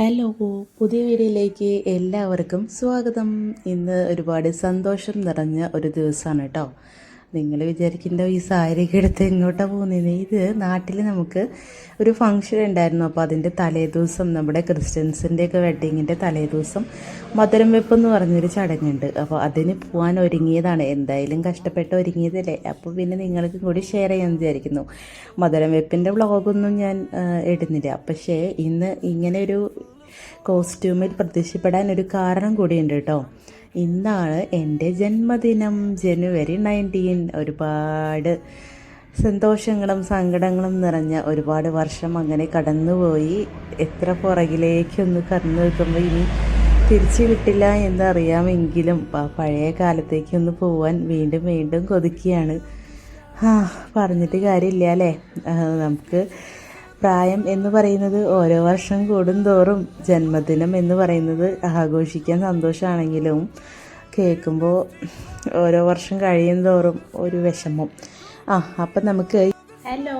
Hello പുതിയ വീഡിയോയിലേക്ക് എല്ലാവർക്കും സ്വാഗതം. ഇന്ന് ഒരുപാട് സന്തോഷം നിറഞ്ഞ ഒരു ദിവസമാണ് കേട്ടോ. നിങ്ങൾ വിചാരിക്കുന്ന ഈ സാരിയൊക്കെ എടുത്ത് എങ്ങോട്ടാണ് പോകുന്നത് ഇത് നാട്ടിൽ നമുക്ക് ഒരു ഫംഗ്ഷൻ ഉണ്ടായിരുന്നു. അപ്പോൾ അതിന്റെ തലേദിവസം നമ്മുടെ ക്രിസ്ത്യൻസിന്റെയൊക്കെ വെഡ്ഡിങ്ങിന്റെ തലേദിവസം മധുരം വെപ്പ് എന്ന് പറഞ്ഞൊരു ചടങ്ങുണ്ട്. അപ്പോൾ അതിന് പോകാൻ ഒരുങ്ങിയതാണ്. എന്തായാലും കഷ്ടപ്പെട്ട് ഒരുങ്ങിയതല്ലേ. അപ്പോൾ പിന്നെ നിങ്ങൾക്കും കൂടി ഷെയർ ചെയ്യാമെന്ന് വിചാരിക്കുന്നു. മധുരം വെപ്പിന്റെ വ്ളോഗൊന്നും ഞാൻ ഇടുന്നില്ല. പക്ഷേ ഇന്ന് ഇങ്ങനെ ഒരു കോസ്റ്റ്യൂമിൽ പ്രത്യക്ഷപ്പെടാൻ ഒരു കാരണം കൂടിയുണ്ട് കേട്ടോ. ഇന്നാണ് എന്റെ ജന്മദിനം ജനുവരി നയന്റീൻ. ഒരുപാട് സന്തോഷങ്ങളും സങ്കടങ്ങളും നിറഞ്ഞ ഒരുപാട് വർഷം അങ്ങനെ കടന്നുപോയി. എത്ര പുറകിലേക്കൊന്ന് കടന്നു നിൽക്കുമ്പോൾ ഇനി തിരിച്ചു കിട്ടില്ല എന്നറിയാമെങ്കിലും പഴയ കാലത്തേക്കൊന്ന് പോവാൻ വീണ്ടും വീണ്ടും കൊതിക്കുകയാണ്. ആ പറഞ്ഞിട്ട് കാര്യമില്ല അല്ലേ? നമുക്ക് പ്രായം എന്ന് പറയുന്നത് ഓരോ വർഷം കൂടുന്തോറും ജന്മദിനം എന്ന് പറയുന്നത് ആഘോഷിക്കാൻ സന്തോഷമാണെങ്കിലും കേൾക്കുമ്പോൾ ഓരോ വർഷം കഴിയും തോറും ഒരു വിഷമം. ആ അപ്പം നമുക്ക് ഹലോ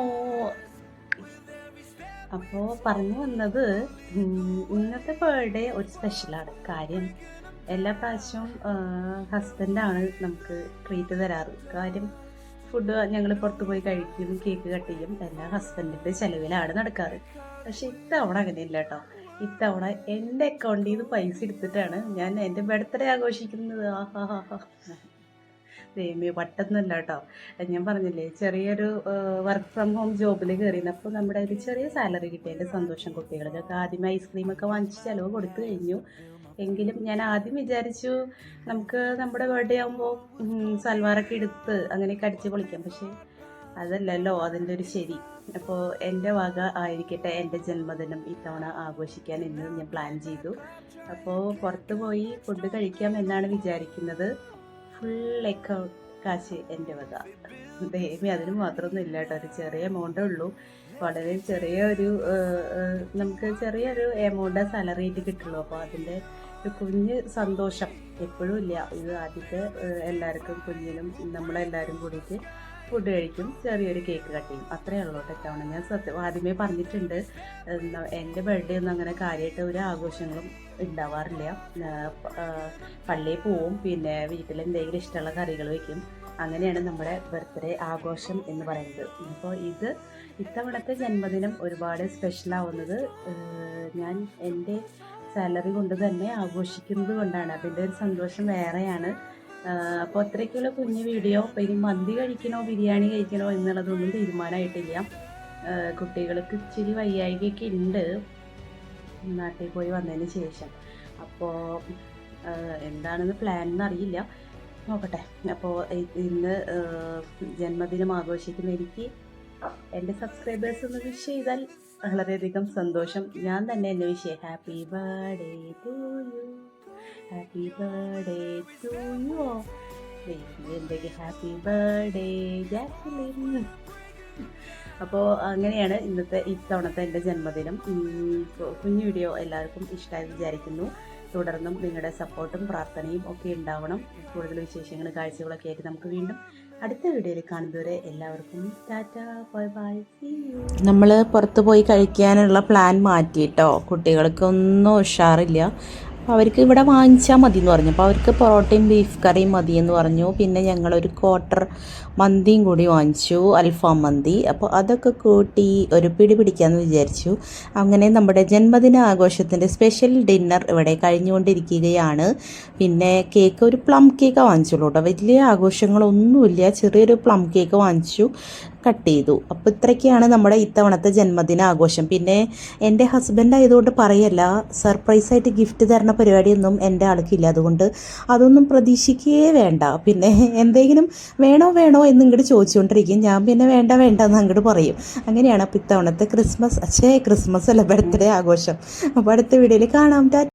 അപ്പോൾ പറഞ്ഞു വന്നത് ഇന്നത്തെ ബർത്ത്ഡേ ഒരു സ്പെഷ്യലാണ് കാര്യം എല്ലാ പ്രാവശ്യവും ഹസ്ബൻഡാണ് നമുക്ക് ട്രീറ്റ് തരാറ്. കാര്യം ഫുഡ് ഞങ്ങൾ പുറത്ത് പോയി കഴിക്കും കേക്ക് കട്ട് ചെയ്യും. എല്ലാം ഹസ്ബൻഡിന്റെ ചിലവിലാണ് നടക്കാറ്. പക്ഷെ ഇത്തവണ അങ്ങനെയില്ല കേട്ടോ. ഇത്തവണ എന്റെ അക്കൗണ്ടിൽ നിന്ന് പൈസ എടുത്തിട്ടാണ് ഞാൻ എന്റെ ബർത്ത്ഡേ ആഘോഷിക്കുന്നത്. ആഹാ ഹാ ദൈവമേ കേട്ടോ. ഞാൻ പറഞ്ഞില്ലേ ചെറിയൊരു വർക്ക് ഫ്രം ഹോം ജോബിൽ കയറിയിരുന്നു അപ്പോൾ നമ്മുടെ ഒരു ചെറിയ സാലറി കിട്ടിയതിന്റെ സന്തോഷം കുട്ടികൾക്കൊക്കെ ആദ്യം ഐസ്ക്രീമൊക്കെ വാങ്ങിച്ച് ചിലവ് കൊടുത്തു കഴിഞ്ഞു. എങ്കിലും ഞാൻ ആദ്യം വിചാരിച്ചു നമുക്ക് നമ്മുടെ ബർത്ത്ഡേ ആകുമ്പോൾ സൽവാറൊക്കെ എടുത്ത് അങ്ങനെയൊക്കെ അടിച്ച് പൊളിക്കാം. പക്ഷേ അതല്ലല്ലോ അതിന്റെ ഒരു ശരി. അപ്പോൾ എന്റെ വക ആയിരിക്കട്ടെ എന്റെ ജന്മദിനം ഇത്തവണ ആഘോഷിക്കാൻ എന്ന് ഞാൻ പ്ലാൻ ചെയ്തു. അപ്പോൾ പുറത്ത് പോയി ഫുഡ് കഴിക്കാം എന്നാണ് വിചാരിക്കുന്നത്. ഫുൾ അക്കൗണ്ട് കാശ് എന്റെ വക. ദേവി അതിന് മാത്രമൊന്നും ഇല്ല കേട്ടോ. ഒരു ചെറിയ എമൗണ്ടേ ഉള്ളൂ. വളരെ ചെറിയ ഒരു നമുക്ക് ചെറിയൊരു എമൗണ്ട് സാലറി ആയിട്ട് കിട്ടുള്ളൂ. അപ്പോൾ അതിന്റെ ഒരു കുഞ്ഞ് സന്തോഷം എപ്പോഴും ഇല്ല. ഇത് ആദ്യത്തെ എല്ലാവർക്കും കുഞ്ഞിനും നമ്മളെല്ലാവരും കൂടിയിട്ട് ഫുഡ് കഴിക്കും. ചെറിയൊരു കേക്ക് കട്ട് ചെയ്യും. അത്രയേ ഉള്ളൂ ഇത്തവണ. ഞാൻ സത്യം ആദ്യമേ പറഞ്ഞിട്ടുണ്ട് എന്റെ ബർത്ത്ഡേ ഒന്നും അങ്ങനെ കാര്യമായിട്ട് ഒരു ആഘോഷങ്ങളും ഉണ്ടാവാറില്ല. പള്ളിയിൽ പോവും പിന്നെ വീട്ടിൽ എന്തെങ്കിലും ഇഷ്ടമുള്ള കറികൾ വയ്ക്കും അങ്ങനെയാണ് നമ്മുടെ ബർത്ത്ഡേ ആഘോഷം എന്ന് പറയുന്നത്. അപ്പോൾ ഇത് ഇത്തവണത്തെ ജന്മദിനം ഒരുപാട് സ്പെഷ്യൽ ആവുന്നത് ഞാൻ എന്റെ സാലറി കൊണ്ട് തന്നെ ആഘോഷിക്കുന്നത് കൊണ്ടാണ്. അതിന്റെ ഒരു സന്തോഷം വേറെയാണ്. അപ്പോൾ അത്രയ്ക്കുള്ള കുഞ്ഞു വീഡിയോ അപ്പോൾ ഇനി മന്തി കഴിക്കണോ ബിരിയാണി കഴിക്കണോ എന്നുള്ളതൊന്നും തീരുമാനമായിട്ടില്ല. കുട്ടികൾക്ക് ഇച്ചിരി വയ്യായികയൊക്കെ ഉണ്ട്. നാട്ടിൽ പോയി വന്നതിന് ശേഷം. അപ്പോൾ എന്താണെന്ന് പ്ലാൻ എന്നറിയില്ല നോക്കട്ടെ. അപ്പോൾ ഇന്ന് ജന്മദിനം ആഘോഷിക്കുന്ന എനിക്ക് എന്റെ സബ്സ്ക്രൈബേഴ്സ് ഒന്ന് വിഷ് ചെയ്താൽ വളരെയധികം സന്തോഷം. ഞാൻ തന്നെ എന്നെ wish happy birthday to you happy birthday to you എന്തൊക്കെ ഹാപ്പി ബർത്ത്ഡേ ജാസ്ലിൻ അപ്പോൾ അങ്ങനെയാണ് ഇന്നത്തെ ഇത്തവണത്തെ എന്റെ ജന്മദിനം. കുഞ്ഞു വീഡിയോ എല്ലാവർക്കും ഇഷ്ടമായി വിചാരിക്കുന്നു. തുടർന്നും നിങ്ങളുടെ സപ്പോർട്ടും പ്രാർത്ഥനയും ഒക്കെ ഉണ്ടാവണം. കൂടുതൽ വിശേഷങ്ങൾ കാഴ്ചകളൊക്കെ ആയിട്ട് നമുക്ക് വീണ്ടും അടുത്ത വീഡിയോയിൽ കാണുന്നവരെ എല്ലാവർക്കും ടാറ്റ ബൈ ബൈ നമ്മൾ പുറത്ത് പോയി കഴിക്കാനുള്ള പ്ലാൻ മാറ്റിയിട്ടോ കുട്ടികൾക്കൊന്നും ഉഷാറില്ല. അവർക്ക് ഇവിടെ വാങ്ങിച്ചാൽ മതി എന്ന് പറഞ്ഞു. അപ്പോൾ അവർക്ക് പൊറോട്ടയും ബീഫ് കറിയും മതി എന്ന് പറഞ്ഞു. പിന്നെ ഞങ്ങളൊരു ക്വാർട്ടർ മന്തിയും കൂടി വാങ്ങിച്ചു അൽഫാം മന്തി. അപ്പോൾ അതൊക്കെ കൂട്ടി ഒരു പിടി പിടിക്കാമെന്ന് വിചാരിച്ചു. അങ്ങനെ നമ്മുടെ ജന്മദിന ആഘോഷത്തിന്റെ സ്പെഷ്യൽ ഡിന്നർ ഇവിടെ കഴിഞ്ഞുകൊണ്ടിരിക്കുകയാണ്. പിന്നെ കേക്ക് ഒരു പ്ലം കേക്ക് വാങ്ങിച്ചുള്ളൂ കേട്ടോ വലിയ ആഘോഷങ്ങളൊന്നുമില്ല. ചെറിയൊരു പ്ലം കേക്ക് വാങ്ങിച്ചു. കട്ട് ചെയ്തു. അപ്പോൾ ഇത്രയ്ക്കാണ് നമ്മുടെ ഇത്തവണത്തെ ജന്മദിന ആഘോഷം. പിന്നെ എന്റെ ഹസ്ബൻഡ് ആയതുകൊണ്ട് പറയല്ല സർപ്രൈസായിട്ട് ഗിഫ്റ്റ് തരണ പരിപാടിയൊന്നും എന്റെ ആൾക്കില്ല. അതുകൊണ്ട് അതൊന്നും പ്രതീക്ഷിക്കുകയേ വേണ്ട. പിന്നെ എന്തെങ്കിലും വേണോ വേണോ എന്ന് ഇങ്ങോട്ട് ചോദിച്ചുകൊണ്ടിരിക്കും ഞാൻ പിന്നെ വേണ്ട വേണ്ട എന്ന് അങ്ങോട്ട് പറയും. അങ്ങനെയാണ് അപ്പോൾ ഇത്തവണത്തെ ക്രിസ്മസ് അച്ഛേ ക്രിസ്മസ് അല്ല ബർത്ത്ഡേ ആഘോഷം. അപ്പോൾ അടുത്ത വീഡിയോയിൽ കാണാം.